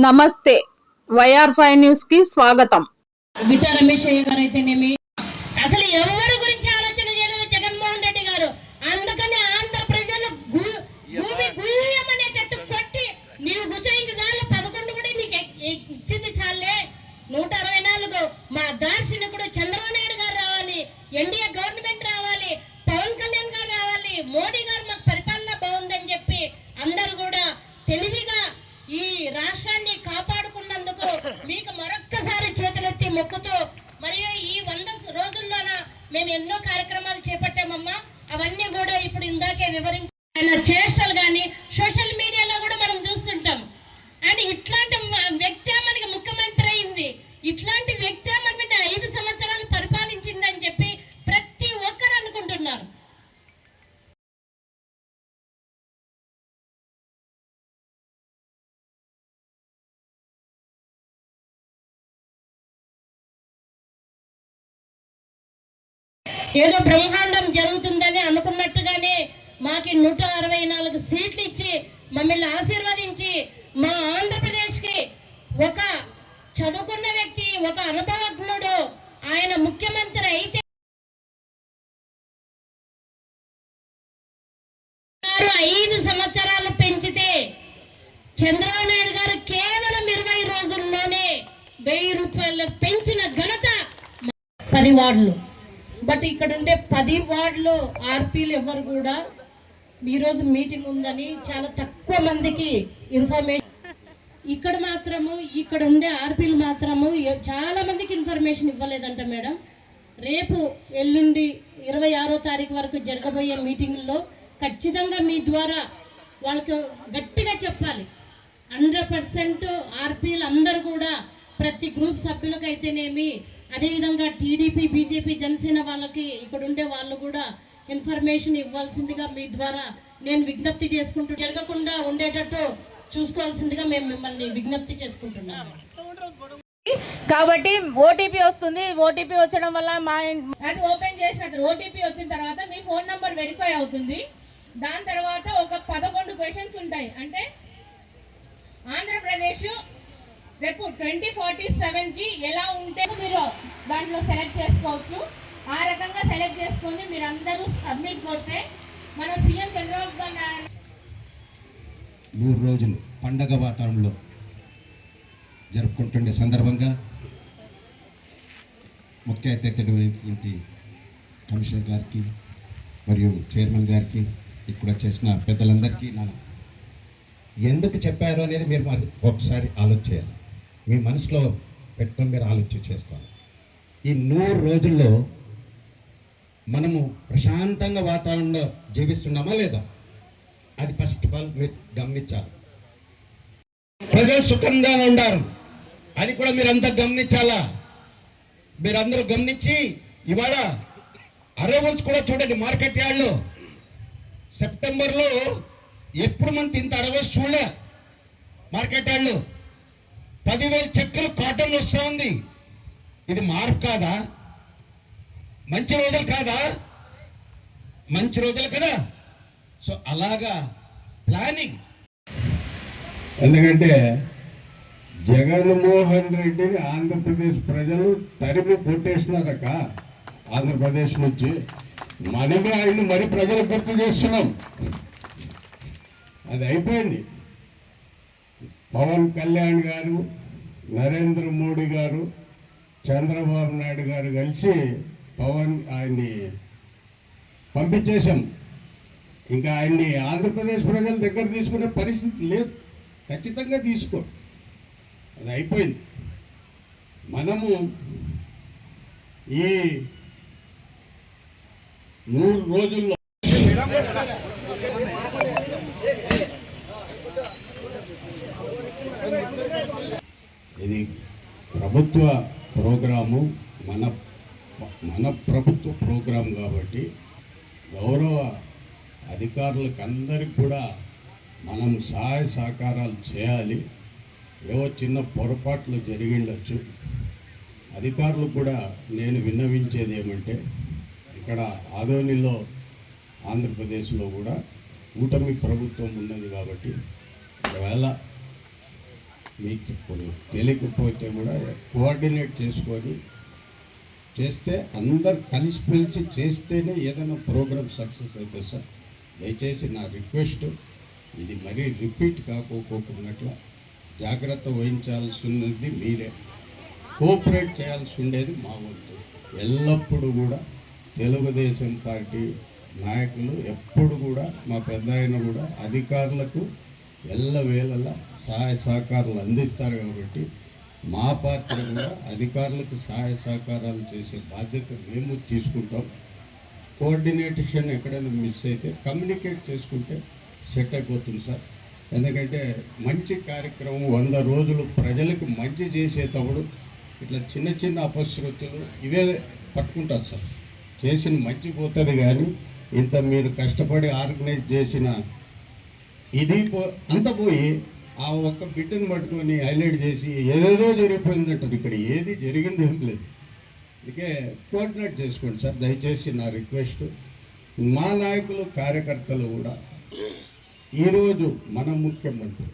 నమస్తే. YR five న్యూస్కి స్వాగతం. విట రమేష్ అయ్య గారు అయితేనేమి అసలు ఎవరు గురించి ఆలోచన చేయలేదు జగన్మోహన్ రెడ్డి గారు అందుకని ఆంధ్ర ప్రజలు గు- భూమి గుయ్యమనేటట్టు కొట్టి నీవు గుచ్చయింది చాలు పదకొండు కూడా నీకు ఎ- ఎ- ఇచ్చింది చాలే నూట అరవై నాలుగు మా దార్శనికుడు చంద్రబాబు నాయుడు గారు రావాలి ఎన్డీఏ గవర్నమెంట్ రావాలి పవన్ కళ్యాణ్ గారు రావాలి మోడీ గారు మాకు పరిపాలన బాగుందని చెప్పి అందరూ కూడా తెలివిగా ఈ రాష్ట్రాన్ని కాపాడుకున్నందుకు మీకు మరొక్కసారి చేతులెత్తి మొక్కుతూ మరియు ఈ వంద రోజుల్లోన మేము ఎన్నో కార్యక్రమాలు చేపట్టామమ్మా. అవన్నీ కూడా ఇప్పుడు ఇందాకే వివరించి ఏదో బ్రహ్మాండం జరుగుతుందని అనుకున్నట్టుగానే మాకి నూట అరవై నాలుగు సీట్లు ఇచ్చి మమ్మల్ని ఆశీర్వదించి మా ఆంధ్రప్రదేశ్కి ఒక చదువుకున్న వ్యక్తి ఒక అనుభవజ్ఞుడు ఆయన ముఖ్యమంత్రి అయితే ఐదు సంవత్సరాలు పెంచితే చంద్రబాబు నాయుడు గారు కేవలం ఇరవై రోజుల్లోనే వెయ్యి రూపాయలు పెంచిన ఘనత పది వార్డులు. బట్ ఇక్కడ ఉండే పది వార్డులో ఆర్పీలు ఎవరు కూడా ఈరోజు మీటింగ్ ఉందని చాలా తక్కువ మందికి ఇన్ఫర్మేషన్. ఇక్కడ మాత్రము ఇక్కడ ఉండే ఆర్పీలు మాత్రము చాలా మందికి ఇన్ఫర్మేషన్ ఇవ్వలేదంట మేడం. రేపు ఎల్లుండి ఇరవై ఆరో తారీఖు వరకు జరగబోయే మీటింగ్లో ఖచ్చితంగా మీ ద్వారా వాళ్ళకు గట్టిగా చెప్పాలి. హండ్రెడ్ పర్సెంట్ ఆర్పీలు అందరూ కూడా ప్రతి గ్రూప్ సభ్యులకైతేనేమి అదేవిధంగా టీడీపీ బీజేపీ జనసేన వాళ్ళకి ఇక్కడ ఉండే వాళ్ళు కూడా ఇన్ఫర్మేషన్ ఇవ్వాల్సిందిగా మీ ద్వారా నేను విజ్ఞప్తి చేసుకుంటూ జరగకుండా ఉండేటట్టు చూసుకోవాల్సిందిగా మేము మిమ్మల్ని విజ్ఞప్తి చేసుకుంటున్నాము కాబట్టి ఓటీపీ వస్తుంది. ఓటీపీ వచ్చడం వల్ల మా అది ఓపెన్ చేసిన ఓటీపీ వచ్చిన తర్వాత మీ ఫోన్ నంబర్ వెరిఫై అవుతుంది. దాని తర్వాత ఒక పదకొండు క్వశ్చన్స్ ఉంటాయి. అంటే ఆంధ్రప్రదేశ్ రేపు ట్వంటీ ఫార్టీ సెవెన్కి ఎలా ఉంటే మీరు దాంట్లో సెలెక్ట్ చేసుకోవచ్చు. ఆ రకంగా సెలెక్ట్ చేసుకొని మీరు అందరూ సబ్మిట్ కొడితే మన సీఎం చంద్రబాబు గారు మూడు రోజులు పండగ వాతావరణంలో జరుపుకుంటుండే సందర్భంగా ముఖ్య అతిథులైనటువంటి కమిషనర్ గారికి మరియు చైర్మన్ గారికి ఇక్కడ చేసిన పెద్దలందరికీ నేను ఎందుకు చెప్పారు అనేది మీరు మరి ఒకసారి ఆలోచించాలి. మీ మనసులో పెట్టుకొని మీరు ఆలోచన చేసుకోవాలి. ఈ నూరు రోజుల్లో మనము ప్రశాంతంగా వాతావరణంలో జీవిస్తున్నామా లేదా? అది ఫస్ట్ ఆఫ్ ఆల్ మీరు గమనించాలి. ప్రజలు సుఖంగా ఉండారు. అది కూడా మీరంతా గమనించాలా? మీరందరూ గమనించి ఇవాళ అరవల్స్ కూడా చూడండి మార్కెట్ యార్డ్లో. సెప్టెంబర్లో ఎప్పుడు మనం ఇంత అరవల్స్ చూడలే మార్కెట్ యార్డ్లో. పదివేల చెక్కులు కాటన్ వస్తూ ఉంది. ఇది మార్పు కాదా? మంచి రోజులు కాదా? మంచి రోజులు కదా? సో అలాగా ప్లానింగ్. ఎందుకంటే జగన్మోహన్ రెడ్డిని ఆంధ్రప్రదేశ్ ప్రజలు తరిమి కొట్టేసినారక ఆంధ్రప్రదేశ్ నుంచి మనమే ఆయన మరి ప్రజలు గుర్తు చేస్తున్నాం. అది అయిపోయింది. పవన్ కళ్యాణ్ గారు నరేంద్ర మోడీ గారు చంద్రబాబు నాయుడు గారు కలిసి పవన్ ఆయన్ని పంపించేశాం. ఇంకా ఆయన్ని ఆంధ్రప్రదేశ్ ప్రజల దగ్గర తీసుకునే పరిస్థితి లేదు. ఖచ్చితంగా తీసుకో. అది అయిపోయింది. మనము ఈ మూడు రోజుల్లో ఇది ప్రభుత్వ ప్రోగ్రాము మన మన ప్రభుత్వ ప్రోగ్రాం కాబట్టి గౌరవ అధికారులకు అందరికి కూడా మనం సహాయ సహకారాలు చేయాలి. ఏవో చిన్న పొరపాట్లు జరిగిండొచ్చు. అధికారులు కూడా నేను విన్నవించేది ఏమంటే ఇక్కడ ఆదోనిలో ఆంధ్రప్రదేశ్లో కూడా కూటమి ప్రభుత్వం ఉన్నది కాబట్టి ఒకవేళ మీకు చెప్పలేదు తెలియకపోతే కూడా కోఆర్డినేట్ చేసుకొని చేస్తే అందరు కలిసిమెలిసి చేస్తేనే ఏదైనా ప్రోగ్రామ్ సక్సెస్ అవుతుంది సార్. దయచేసి నా రిక్వెస్ట్ ఇది మరీ రిపీట్ కాకోకోకున్నట్ల జాగ్రత్త వహించాల్సి ఉన్నది మీరే. కోఆపరేట్ చేయాల్సి ఉండేది మా వంతు. ఎల్లప్పుడూ కూడా తెలుగుదేశం పార్టీ నాయకులు ఎప్పుడు కూడా మా పెద్ద ఆయన కూడా అధికారులకు ఎల్లవేళలా సహాయ సహకారాలు అందిస్తారు కాబట్టి మా పాత్ర కూడా అధికారులకు సహాయ సహకారాలు చేసే బాధ్యత మేము తీసుకుంటాం. కోఆర్డినేషన్ ఎక్కడైనా మిస్ అయితే కమ్యూనికేట్ చేసుకుంటే సెట్ అయిపోతుంది సార్. ఎందుకంటే మంచి కార్యక్రమం వంద రోజులు ప్రజలకు మంచి చేసేటప్పుడు ఇట్లా చిన్న చిన్న అపశృతులు ఇవే పట్టుకుంటారు సార్. చేసిన మంచి పోతుంది కానీ ఇంత మీరు కష్టపడి ఆర్గనైజ్ చేసిన ఇది పో అంత పోయి ఆ ఒక్క బిడ్డను పట్టుకొని హైలైట్ చేసి ఏదేదో జరిగిపోయిందంటారు ఇక్కడ ఏది జరిగింది ఏం లేదు. అందుకే కోఆర్డినేట్ చేసుకోండి సార్. దయచేసి నా రిక్వెస్ట్ మా నాయకులు కార్యకర్తలు కూడా ఈరోజు మన ముఖ్యమంత్రి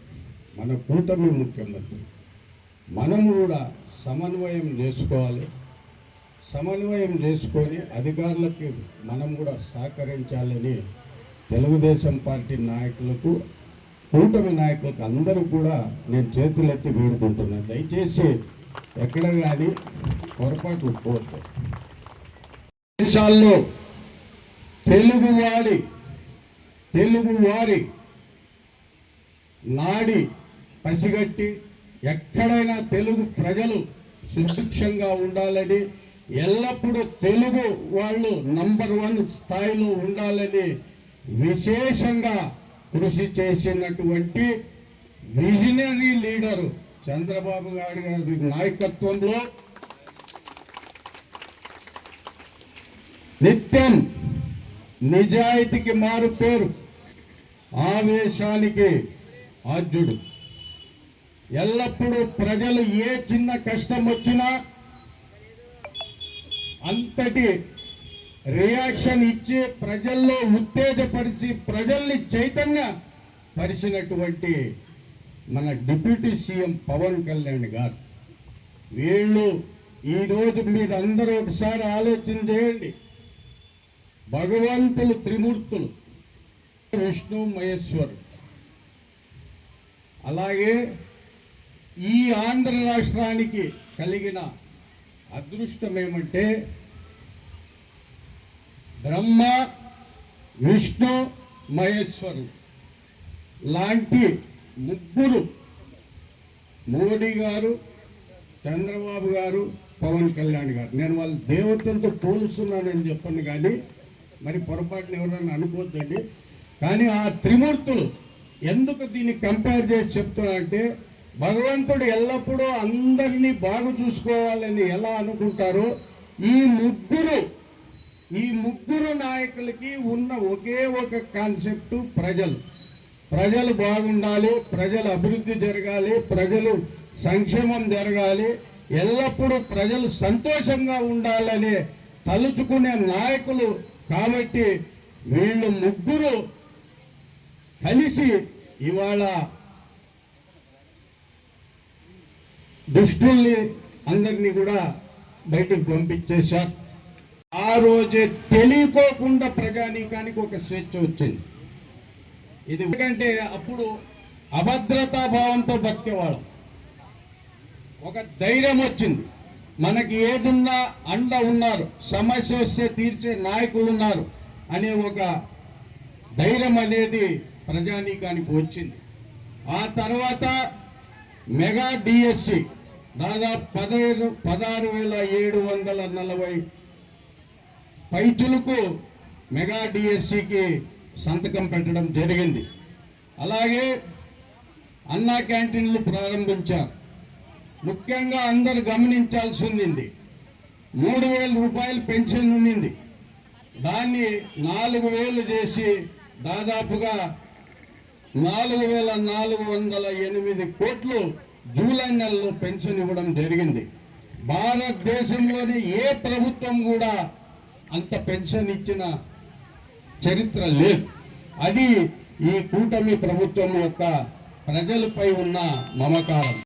మన కూటమి ముఖ్యమంత్రి మనము కూడా సమన్వయం చేసుకోవాలి. సమన్వయం చేసుకొని అధికారులకి మనం కూడా సహకరించాలని తెలుగుదేశం పార్టీ నాయకులకు కూటమి నాయకులకు అందరూ కూడా నేను చేతులెత్తి వేడుకుంటున్నాను దయచేసి ఎక్కడ కానీ పొరపాట్లు పోతే దేశాల్లో తెలుగువాడి తెలుగువారి నాడి పసిగట్టి ఎక్కడైనా తెలుగు ప్రజలు సుభిక్షంగా ఉండాలని ఎల్లప్పుడూ తెలుగు వాళ్ళు నంబర్ వన్ స్థాయిలో ఉండాలని విశేషంగా కృషి చేసినటువంటి విజనరీ లీడరు చంద్రబాబు నాయుడు గారి నాయకత్వంలో నిత్యం నిజాయితీకి మారు పేరు ఆవేశానికి ఆద్యుడు. ఎల్లప్పుడూ ప్రజలు ఏ చిన్న కష్టం వచ్చినా అంతటి రియాక్షన్ ఇచ్చి ప్రజల్లో ఉత్తేజపరిచి ప్రజల్ని చైతన్య పరిచినటువంటి మన డిప్యూటీ సీఎం పవన్ కళ్యాణ్ గారు. వీళ్ళు ఈరోజు మీరు అందరూ ఒకసారి ఆలోచన చేయండి. భగవంతులు త్రిమూర్తులు. విష్ణు మహేశ్వరు అలాగే ఈ ఆంధ్ర రాష్ట్రానికి కలిగిన అదృష్టం ఏమంటే బ్రహ్మ విష్ణు మహేశ్వరు లాంటి ముగ్గురు మోడీ గారు చంద్రబాబు గారు పవన్ కళ్యాణ్ గారు. నేను వాళ్ళ దేవతలతో పోలుస్తున్నానని చెప్పండి కానీ మరి పొరపాటున ఎవరన్నా అనుకోవద్దండి. కానీ ఆ త్రిమూర్తులు ఎందుకు దీన్ని కంపేర్ చేసి చెప్తున్నా అంటే భగవంతుడు ఎల్లప్పుడూ అందరినీ బాగు చూసుకోవాలని ఎలా అనుకుంటారో ఈ ముగ్గురు ఈ ముగ్గురు నాయకులకి ఉన్న ఒకే ఒక కాన్సెప్ట్ ప్రజలు. ప్రజలు బాగుండాలి ప్రజలు అభివృద్ధి జరగాలి ప్రజలు సంక్షేమం జరగాలి. ఎల్లప్పుడూ ప్రజలు సంతోషంగా ఉండాలని తలుచుకునే నాయకులు కాబట్టి వీళ్ళు ముగ్గురు కలిసి ఇవాళ దుష్టుల్ని అందరినీ కూడా బయటకు పంపించేశారు. ఆ రోజే తెలియకోకుండా ప్రజానీకానికి ఒక స్వేచ్ఛ వచ్చింది. ఇది ఎందుకంటే అప్పుడు అభద్రతా భావంతో బతికేవాళ్ళం. ఒక ధైర్యం వచ్చింది. మనకి ఏదున్నా అండ ఉన్నారు సమస్య వస్తే తీర్చే నాయకులు ఉన్నారు అనే ఒక ధైర్యం అనేది ప్రజానీకానికి వచ్చింది. ఆ తర్వాత మెగా డిఎస్సి దాదాపు పదహైదు పదహారు వేల ఏడు వందల నలభై పైచులకు మెగా డిఎస్సికి సంతకం పెట్టడం జరిగింది. అలాగే అన్నా క్యాంటీన్లు ప్రారంభించారు. ముఖ్యంగా అందరు గమనించాల్సి ఉంది మూడు వేల రూపాయలు పెన్షన్ ఉండింది. దాన్ని నాలుగు వేలు చేసి దాదాపుగా నాలుగు వేల నాలుగు వందల ఎనిమిది కోట్లు జూలై నెలలో పెన్షన్ ఇవ్వడం జరిగింది. భారతదేశంలోని ఏ ప్రభుత్వం కూడా అంత పెన్షన్ ఇచ్చిన చరిత్ర లేదు. అది ఈ కూటమి ప్రభుత్వం యొక్క ప్రజలపై ఉన్న మమకారం.